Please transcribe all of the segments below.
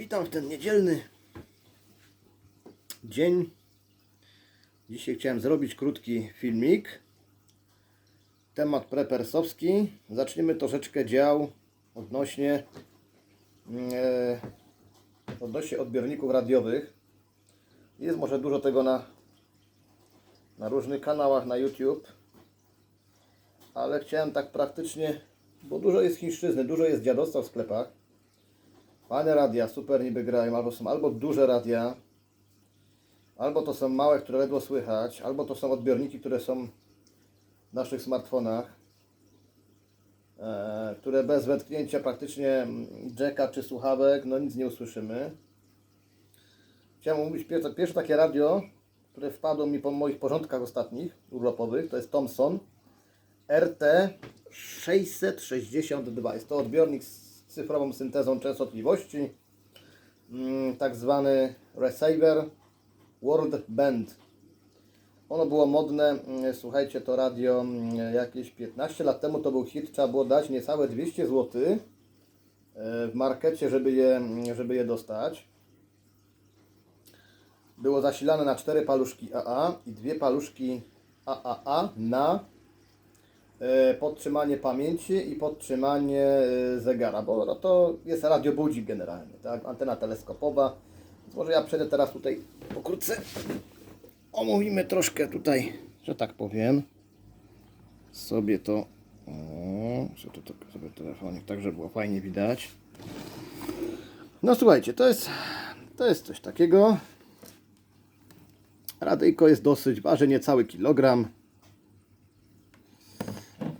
Witam w ten niedzielny dzień. Dzisiaj chciałem zrobić krótki filmik. Temat prepersowski. Zaczniemy troszeczkę dział odnośnie e, odnośnie odbiorników radiowych. Jest może dużo tego na, na różnych kanałach na YouTube. Ale chciałem tak praktycznie, bo dużo jest chińszczyzny, dużo jest dziadostwa w sklepach. Fajne radia, super niby grają, albo są albo duże radia, albo to są małe, które ledwo słychać, albo to są odbiorniki, które są w naszych smartfonach, e, które bez wetknięcia praktycznie jacka czy słuchawek, no nic nie usłyszymy. Chciałem omówić pierwsze, pierwsze takie radio, które wpadło mi po moich porządkach ostatnich, urlopowych, to jest Thomson RT 662. Jest to odbiornik z cyfrową syntezą częstotliwości, mm, tak zwany receiver World Band. Ono było modne, mm, słuchajcie, to radio mm, jakieś 15 lat temu to był hit, trzeba było dać niecałe 200 zł e, w markecie, żeby je, żeby je dostać. Było zasilane na 4 paluszki AA i dwie paluszki AAA na podtrzymanie pamięci i podtrzymanie e, zegara, bo no to jest radiobudzik generalnie, tak? Antena teleskopowa. Więc może ja przejdę teraz tutaj pokrótce. Omówimy troszkę tutaj, że tak powiem, sobie to. O, że to sobie telefonik, tak żeby było fajnie widać. No słuchajcie, to jest, to jest coś takiego. Radyjko jest dosyć, waży niecały kilogram.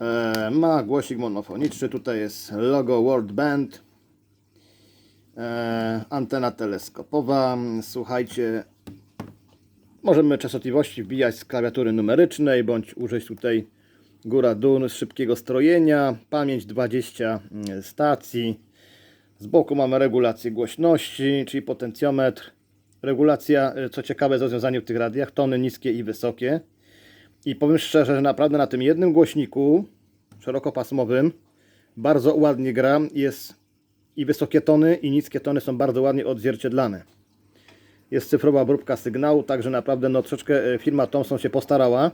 E, ma głosik monofoniczny, tutaj jest logo World Band. E, antena teleskopowa. Słuchajcie, możemy częstotliwości wbijać z klawiatury numerycznej, bądź użyć tutaj góra-dół z szybkiego strojenia. Pamięć 20 stacji. Z boku mamy regulację głośności, czyli potencjometr. Regulacja, e, co ciekawe, jest rozwiązanie w tych radiach, tony niskie i wysokie. I powiem szczerze, że naprawdę na tym jednym głośniku szerokopasmowym bardzo ładnie gra. Jest i wysokie tony, i niskie tony są bardzo ładnie odzwierciedlane. Jest cyfrowa obróbka sygnału, także naprawdę no, troszeczkę e, firma Thomson się postarała.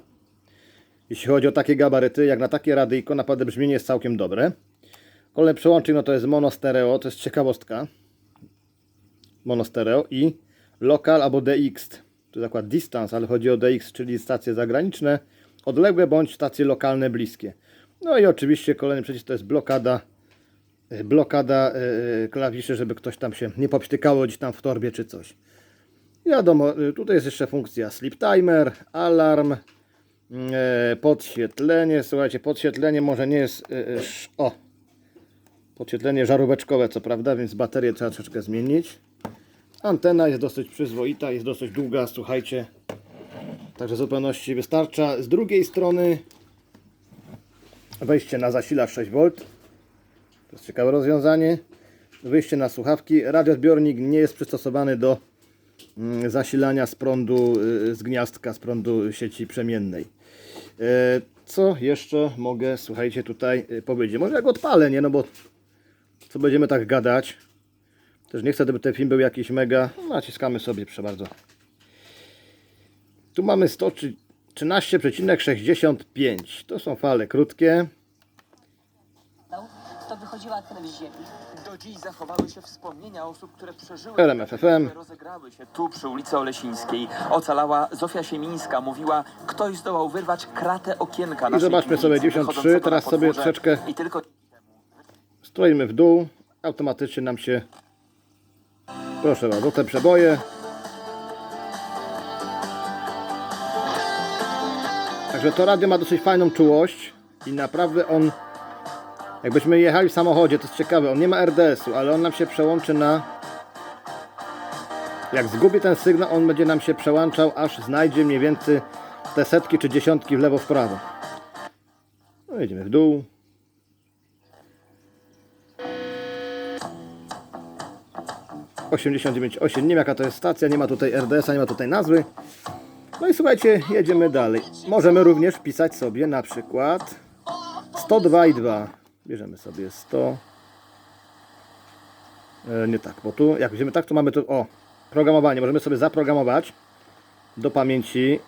Jeśli chodzi o takie gabaryty, jak na takie radyjko, naprawdę brzmienie jest całkiem dobre. Kolejny przełącznik no to jest mono stereo, to jest ciekawostka. Mono stereo i lokal albo DX. Tu zakład distance, ale chodzi o DX, czyli stacje zagraniczne, odległe bądź stacje lokalne bliskie. No i oczywiście kolejny przycisk to jest blokada e, blokada e, klawiszy, żeby ktoś tam się nie popsztykało gdzieś tam w torbie czy coś. Wiadomo, e, tutaj jest jeszcze funkcja sleep timer, alarm, e, podświetlenie. Słuchajcie, podświetlenie może nie jest. e, e, O! Podświetlenie żaróweczkowe, co prawda, więc baterię trzeba troszeczkę zmienić. Antena jest dosyć przyzwoita, jest dosyć długa, słuchajcie. Także zupełności wystarcza. Z drugiej strony wejście na zasilacz 6V. To jest ciekawe rozwiązanie. Wyjście na słuchawki. Radioodbiornik nie jest przystosowany do mm, zasilania z prądu, y, z gniazdka, z prądu sieci przemiennej. E, Co jeszcze mogę, słuchajcie, tutaj y, powiedzieć? Może jak odpalę, nie? No bo co będziemy tak gadać? Też nie chcę, żeby ten film był jakiś mega. No, Naciskamy sobie, proszę bardzo. Tu mamy 113,65. To są fale krótkie. to wychodziła krew z ziemi. Do dziś zachowały się wspomnienia osób, które przeżyły rozegrały się tu przy ulicy Olesińskiej. Ocalała Zofia Siemińska. Mówiła, ktoś zdołał wyrwać kratę okienka naszej zobaczmy sobie piwnicy 93, wychodzącego teraz sobie troszeczkę- I tylko Stroimy w dół. Automatycznie nam się. Proszę bardzo, te przeboje. Także to radio ma dosyć fajną czułość i naprawdę on. Jakbyśmy jechali w samochodzie, to jest ciekawe, on nie ma RDS-u, ale on nam się przełączy na. Jak zgubi ten sygnał, on będzie nam się przełączał, aż znajdzie mniej więcej te setki czy dziesiątki w lewo, w prawo. No, jedziemy w dół. 89,8. Nie wiem jaka to jest stacja, nie ma tutaj RDS-a, nie ma tutaj nazwy. No i słuchajcie, jedziemy dalej. Możemy również wpisać sobie na przykład 102,2. Bierzemy sobie 100. E, nie tak, bo tu jak będziemy tak, to mamy tu, o, programowanie. Możemy sobie zaprogramować do pamięci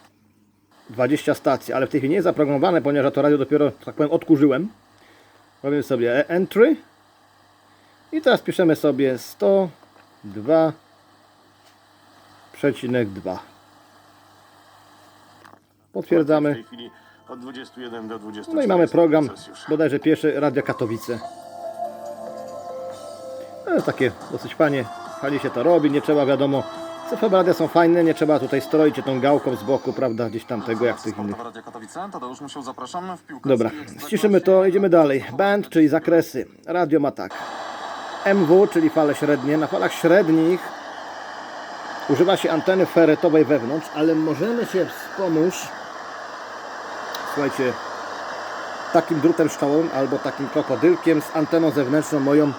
20 stacji, ale w tej chwili nie jest zaprogramowane, ponieważ to radio dopiero, tak powiem, odkurzyłem. Robimy sobie entry i teraz piszemy sobie 100 2 przecinek potwierdzamy od 21 do no i mamy program bodajże pierwszy radio Katowice to takie dosyć fajnie, fajnie się to robi, nie trzeba wiadomo Cyfrowe radia są fajne, nie trzeba tutaj stroić się tą gałką z boku, prawda, gdzieś tam tego jak tych innych. Dobra, ściszymy to, idziemy dalej. Band, czyli zakresy. Radio ma tak. MW, czyli fale średnie. Na falach średnich używa się anteny feretowej wewnątrz, ale możemy się wspomóc, słuchajcie, takim drutem szczałowym albo takim krokodylkiem z anteną zewnętrzną moją.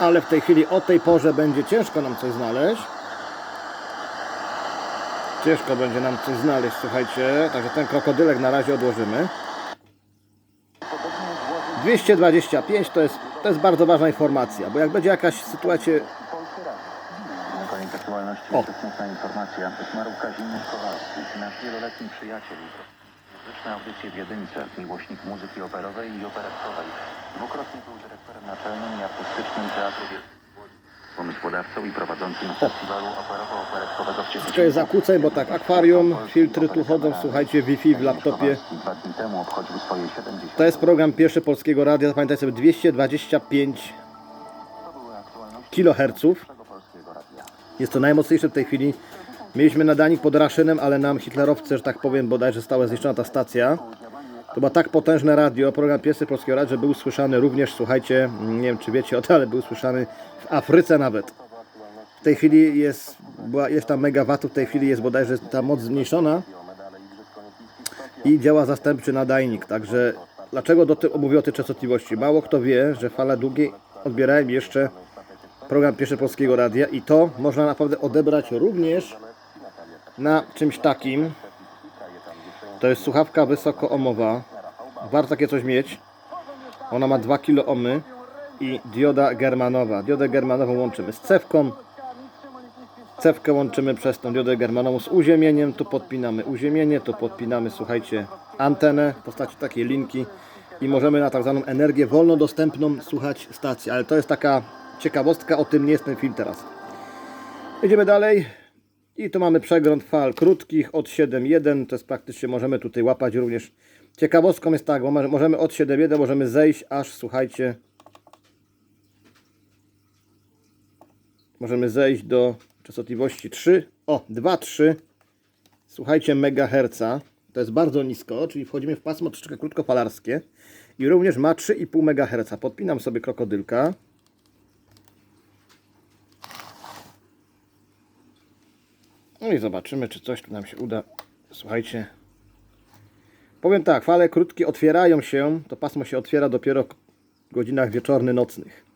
Ale w tej chwili o tej porze będzie ciężko nam coś znaleźć. Ciężko będzie nam coś znaleźć, słuchajcie. Także ten krokodylek na razie odłożymy. 225 to jest, to jest bardzo ważna informacja, bo jak będzie jakaś sytuacja... Na koniec aktualności O. smutna informacja. Zmarł Kazimierz Kowalski, nasz wieloletni przyjaciel. Muzyczne audycje w jedynce, miłośnik muzyki operowej i operetkowej. Dwukrotnie był dyrektorem naczelnym i artystycznym Teatru Wielkiego. Pomysłodawcą i prowadzącym festiwalu operowo-operetkowego w Cieszynie. Zakłóceń, bo tak, akwarium, filtry tu chodzą, słuchajcie, Wi-Fi w laptopie. Dwa dni temu obchodził swoje 70. To jest program pierwszy Polskiego Radia, pamiętajcie sobie, 225 To były aktualności kHz. pierwszego Polskiego Radia. Jest to najmocniejsze w tej chwili. Mieliśmy nadanik pod Raszynem, ale nam hitlerowcy, że tak powiem, bodajże stała zniszczona ta stacja. To tak potężne radio, program pierwszy Polskiego Radia, że był słyszany również, słuchajcie, nie wiem czy wiecie o tym, ale był słyszany w Afryce nawet. W tej chwili jest, była, jest tam megawatów, w tej chwili jest bodajże ta moc zmniejszona i działa zastępczy nadajnik. Także dlaczego do ty, mówię o tej częstotliwości? Mało kto wie, że fale długie odbierają jeszcze program pierwszy Polskiego Radia i to można naprawdę odebrać również na czymś takim. To jest słuchawka wysokoomowa. Warto takie coś mieć. Ona ma 2 kilo ohmy i dioda germanowa. Diodę germanową łączymy z cewką. Cewkę łączymy przez tą diodę germanową z uziemieniem. Tu podpinamy uziemienie, tu podpinamy, słuchajcie, antenę w postaci takiej linki i możemy na tak zwaną energię wolno dostępną słuchać stacji. Ale to jest taka ciekawostka, o tym nie jest ten film teraz. Idziemy dalej. I tu mamy przegląd fal krótkich od 7.1. To jest praktycznie, możemy tutaj łapać również. Ciekawostką jest tak, bo może- możemy od 7.1 możemy zejść aż, słuchajcie, możemy zejść do częstotliwości 3, o 2,3 słuchajcie megaherca. To jest bardzo nisko, czyli wchodzimy w pasmo troszeczkę krótkofalarskie i również ma 3,5 megaherca. Podpinam sobie krokodylka no i zobaczymy czy coś tu nam się uda słuchajcie powiem tak, fale krótkie otwierają się to pasmo się otwiera dopiero w godzinach wieczornych, nocnych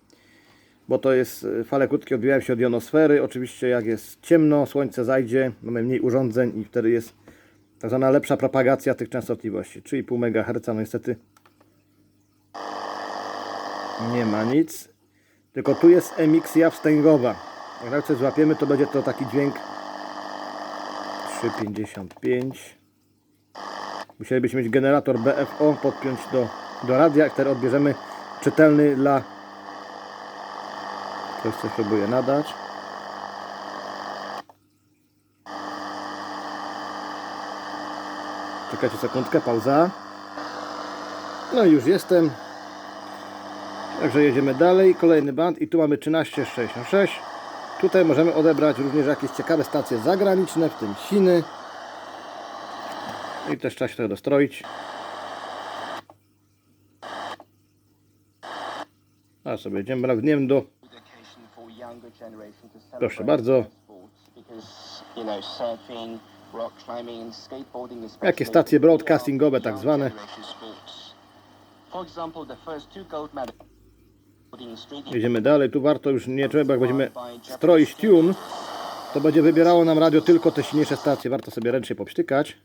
bo to jest y, fale krótkie odbijają się od jonosfery. Oczywiście jak jest ciemno, słońce zajdzie, mamy mniej urządzeń i wtedy jest tak zwana lepsza propagacja tych częstotliwości. 3,5 MHz, no niestety nie ma nic. Tylko tu jest emisja wstęgowa. Jak coś złapiemy, to będzie to taki dźwięk 3,55. Musielibyśmy mieć generator BFO, podpiąć do, do radia, wtedy odbierzemy czytelny dla Ktoś coś próbuje nadać. Czekajcie sekundkę, pauza. No i już jestem. Także jedziemy dalej. Kolejny band i tu mamy 1366. Tutaj możemy odebrać również jakieś ciekawe stacje zagraniczne, w tym Chiny. I też trzeba się trochę dostroić. A sobie jedziemy, bragniemy do Proszę bardzo. Jakie stacje broadcastingowe tak zwane? Jedziemy dalej, tu warto już nie trzeba, jak będziemy stroić tune, to będzie wybierało nam radio tylko te silniejsze stacje, warto sobie ręcznie popsztykać.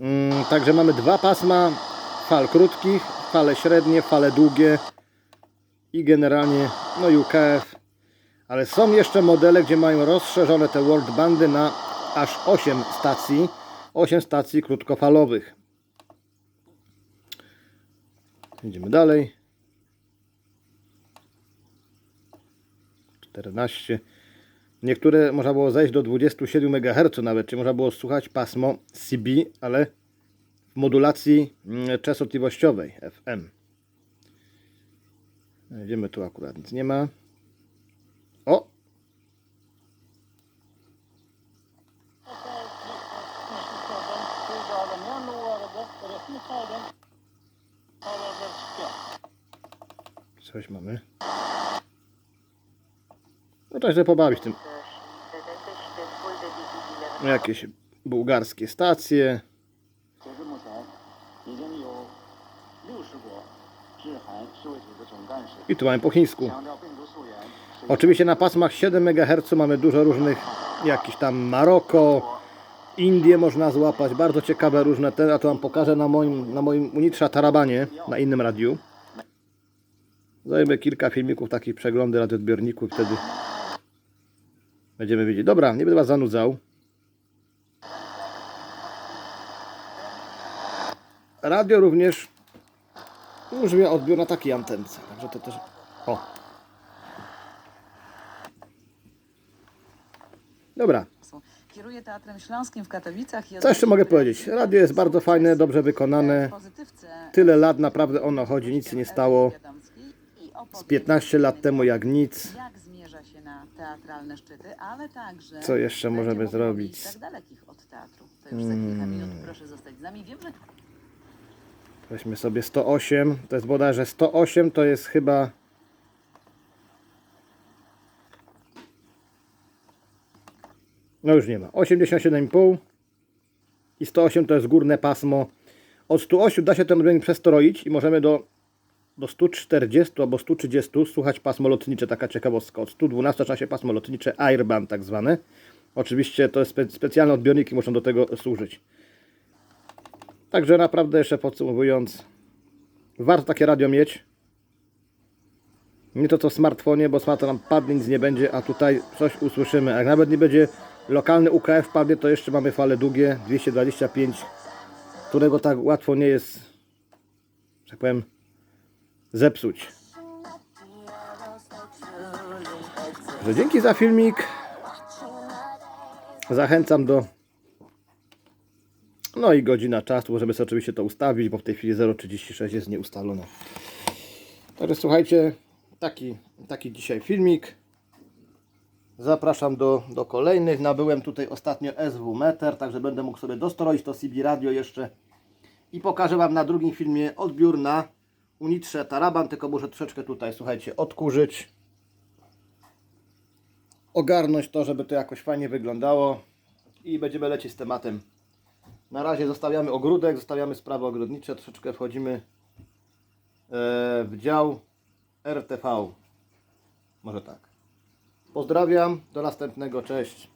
Mm, także mamy dwa pasma fal krótkich, fale średnie, fale długie. i generalnie no UKF. Ale są jeszcze modele, gdzie mają rozszerzone te world bandy na aż 8 stacji. 8 stacji krótkofalowych. Idziemy dalej. 14. Niektóre można było zejść do 27 MHz nawet, czy można było słuchać pasmo CB, ale w modulacji mm, częstotliwościowej FM. Wiemy tu akurat nic nie ma. coś mamy. No tak, żeby pobawić tym. No jakieś bułgarskie stacje. I tu mamy po chińsku. Oczywiście na pasmach 7 MHz mamy dużo różnych, jakiś tam Maroko, Indie można złapać, bardzo ciekawe różne a to Wam pokażę na moim, na moim Unitra Tarabanie, na innym radiu. Zajmę kilka filmików, takich przeglądy radioodbiorników, wtedy będziemy wiedzieć. Dobra, nie będę Was zanudzał. Radio również używa odbiór na takiej antence, także to też... O, Dobra, Kieruje Teatrem Śląskim w Katowicach. i co jeszcze mogę powiedzieć? Radio jest bardzo fajne, dobrze wykonane. Tyle lat naprawdę ono chodzi, nic się nie stało. Z 15 lat temu jak nic. Jak zmierza się na teatralne szczyty, ale także... Co jeszcze możemy zrobić? mówić Tak dalekich od teatru. To już za kilka minut proszę zostać z nami. Wiem, że Weźmy sobie 108. To jest bodajże 108 to jest chyba. No już nie ma. 87,5 i 108 to jest górne pasmo. Od 108 da się ten odbiornik przestroić i możemy do, do 140 albo 130 słuchać pasmo lotnicze. Taka ciekawostka. Od 112 trzeba się pasmo lotnicze Airband tak zwane. Oczywiście to jest spe, specjalne odbiorniki muszą do tego służyć. Także naprawdę jeszcze podsumowując, warto takie radio mieć. Nie to co w smartfonie, bo smartfon nam padnie, nic nie będzie, a tutaj coś usłyszymy. Jak nawet nie będzie lokalny UKF padnie, to jeszcze mamy fale długie 225, którego tak łatwo nie jest, że tak powiem, zepsuć. Że dzięki za filmik. Zachęcam do no i godzina czasu, możemy sobie oczywiście to ustawić, bo w tej chwili 0,36 jest nieustalone. Także słuchajcie, taki, taki dzisiaj filmik. Zapraszam do, do kolejnych. Nabyłem tutaj ostatnio SW Meter, także będę mógł sobie dostroić to CB Radio jeszcze. I pokażę Wam na drugim filmie odbiór na Unitrze Taraban, tylko muszę troszeczkę tutaj, słuchajcie, odkurzyć. Ogarnąć to, żeby to jakoś fajnie wyglądało. I będziemy lecieć z tematem. Na razie zostawiamy ogródek, zostawiamy sprawy ogrodnicze, troszeczkę wchodzimy e, w dział RTV. Może tak. Pozdrawiam, do następnego, cześć.